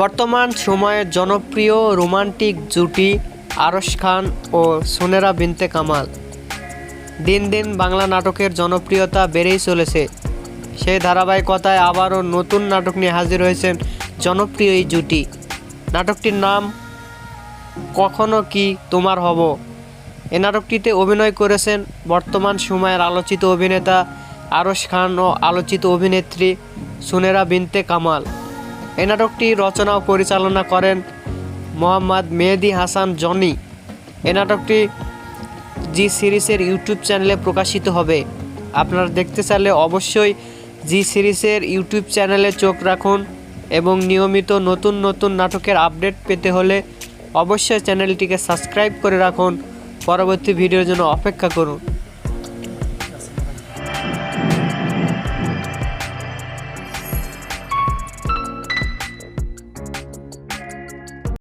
বর্তমান সময়ের জনপ্রিয় রোমান্টিক জুটি আরশ খান ও সোনেরা বিনতে কামাল। দিন দিন বাংলা নাটকের জনপ্রিয়তা বেড়েই চলেছে। সেই ধারাবাহিকতায় আবারও নতুন নাটক নিয়ে হাজির হয়েছেন জনপ্রিয় এই জুটি। নাটকটির নাম কখনো কি তোমার হব? এ নাটকটিতে অভিনয় করেছেন বর্তমান সময়ের আলোচিত অভিনেতা আরশ খান ও আলোচিত অভিনেত্রী সুনেরা বিনতে কামাল। এই নাটকটি রচনা ও পরিচালনা করেন মোহাম্মদ মেহেদি হাসান জনি। এই নাটকটি জি সিরিজের ইউটিউব চ্যানেলে প্রকাশিত হবে। আপনারা দেখতে চাইলে অবশ্যই জি সিরিজের ইউটিউব চ্যানেলে চোখ রাখুন এবং নিয়মিত নতুন নতুন নাটকের আপডেট পেতে হলে অবশ্যই চ্যানেলটিকে সাবস্ক্রাইব করে রাখুন। পরবর্তী ভিডিওর জন্য অপেক্ষা করুন।